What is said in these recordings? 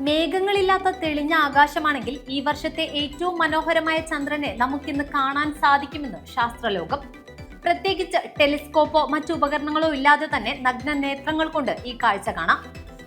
മേഘങ്ങളില്ലാത്ത തെളിഞ്ഞ ആകാശമാണെങ്കിൽ ഈ വർഷത്തെ ഏറ്റവും മനോഹരമായ ചന്ദ്രനെ നമുക്കിന്ന് കാണാൻ സാധിക്കുമെന്ന് ശാസ്ത്രലോകം. പ്രത്യേകിച്ച് ടെലിസ്കോപ്പോ മറ്റു ഉപകരണങ്ങളോ ഇല്ലാതെ തന്നെ നഗ്ന നേത്രങ്ങൾ കൊണ്ട് ഈ കാഴ്ച കാണാം.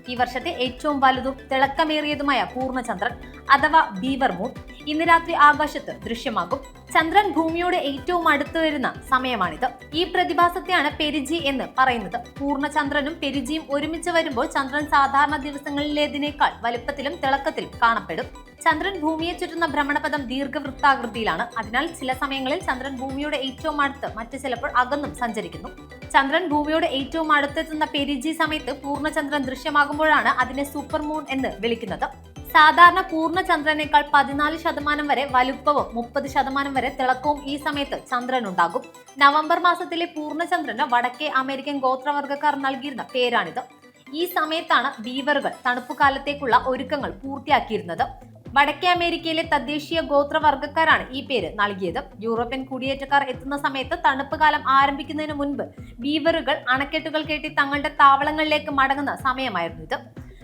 ഈ വർഷത്തെ ഏറ്റവും വലുതും തിളക്കമേറിയതുമായ പൂർണചന്ദ്രൻ അഥവാ ബീവർ മൂൺ ഇന്ന് രാത്രി ആകാശത്ത് ദൃശ്യമാകും. ചന്ദ്രൻ ഭൂമിയോട് ഏറ്റവും അടുത്ത് വരുന്ന സമയമാണിത്. ഈ പ്രതിഭാസത്തെയാണ് പെരിജി എന്ന് പറയുന്നത്. പൂർണചന്ദ്രനും പെരിജിയും ഒരുമിച്ച് വരുമ്പോൾ ചന്ദ്രൻ സാധാരണ ദിവസങ്ങളിലേതിനേക്കാൾ വലുപ്പത്തിലും തിളക്കത്തിലും കാണപ്പെടും. ചന്ദ്രൻ ഭൂമിയെ ചുറ്റുന്ന ഭ്രമണപഥം ദീർഘവൃത്താകൃതിയിലാണ്. അതിനാൽ ചില സമയങ്ങളിൽ ചന്ദ്രൻ ഭൂമിയുടെ ഏറ്റവും അടുത്ത് മറ്റു ചിലപ്പോൾ അകന്നും സഞ്ചരിക്കുന്നു. ചന്ദ്രൻ ഭൂമിയോട് ഏറ്റവും അടുത്തെത്തുന്ന പെരിജി സമയത്ത് പൂർണചന്ദ്രൻ ദൃശ്യമാകുമ്പോഴാണ് അതിനെ സൂപ്പർ മൂൺ എന്ന് വിളിക്കുന്നത്. സാധാരണ പൂർണ ചന്ദ്രനേക്കാൾ പതിനാല് ശതമാനം വരെ വലുപ്പവും മുപ്പത് ശതമാനം വരെ തിളക്കവും ഈ സമയത്ത് ചന്ദ്രൻ ഉണ്ടാകും നവംബർ മാസത്തിലെ പൂർണചന്ദ്രന് വടക്കേ അമേരിക്കൻ ഗോത്രവർഗക്കാർ നൽകിയിരുന്ന പേരാണിത്. ഈ സമയത്താണ് ബീവറുകൾ തണുപ്പുകാലത്തേക്കുള്ള ഒരുക്കങ്ങൾ പൂർത്തിയാക്കിയിരുന്നത്. വടക്കേ അമേരിക്കയിലെ തദ്ദേശീയ ഗോത്രവർഗക്കാരാണ് ഈ പേര് നൽകിയത്. യൂറോപ്യൻ കുടിയേറ്റക്കാർ എത്തുന്ന സമയത്ത് തണുപ്പ് കാലം ആരംഭിക്കുന്നതിന് മുൻപ് ബീവറുകൾ അണക്കെട്ടുകൾ കെട്ടി തങ്ങളുടെ താവളങ്ങളിലേക്ക് മടങ്ങുന്ന സമയമായിരുന്നു ഇത്.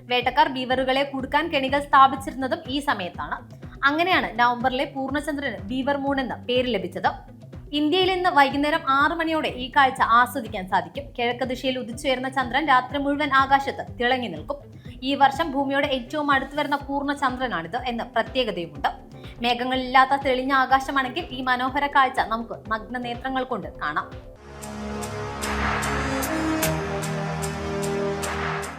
വേട്ടക്കാർ ബീവറുകളെ കുടുക്കാൻ കെണികൾ സ്ഥാപിച്ചിരുന്നതും ഈ സമയത്താണ്. അങ്ങനെയാണ് നവംബറിലെ പൂർണചന്ദ്രന് ബീവർ മൂൺ എന്ന പേര് ലഭിച്ചത്. ഇന്ത്യയിൽ ഇന്ന് വൈകുന്നേരം ആറു മണിയോടെ ഈ കാഴ്ച ആസ്വദിക്കാൻ സാധിക്കും. കിഴക്ക് ദിശയിൽ ഉദിച്ചുയരുന്ന ചന്ദ്രൻ രാത്രി മുഴുവൻ ആകാശത്ത് തിളങ്ങി നിൽക്കും. ഈ വർഷം ഭൂമിയോട് ഏറ്റവും അടുത്തു വരുന്ന പൂർണ ചന്ദ്രനാണിത് എന്ന പ്രത്യേകതയുമുണ്ട്. മേഘങ്ങളില്ലാത്ത തെളിഞ്ഞ ആകാശമാണെങ്കിൽ ഈ മനോഹര കാഴ്ച നമുക്ക് നഗ്ന നേത്രങ്ങൾ കൊണ്ട് കാണാം.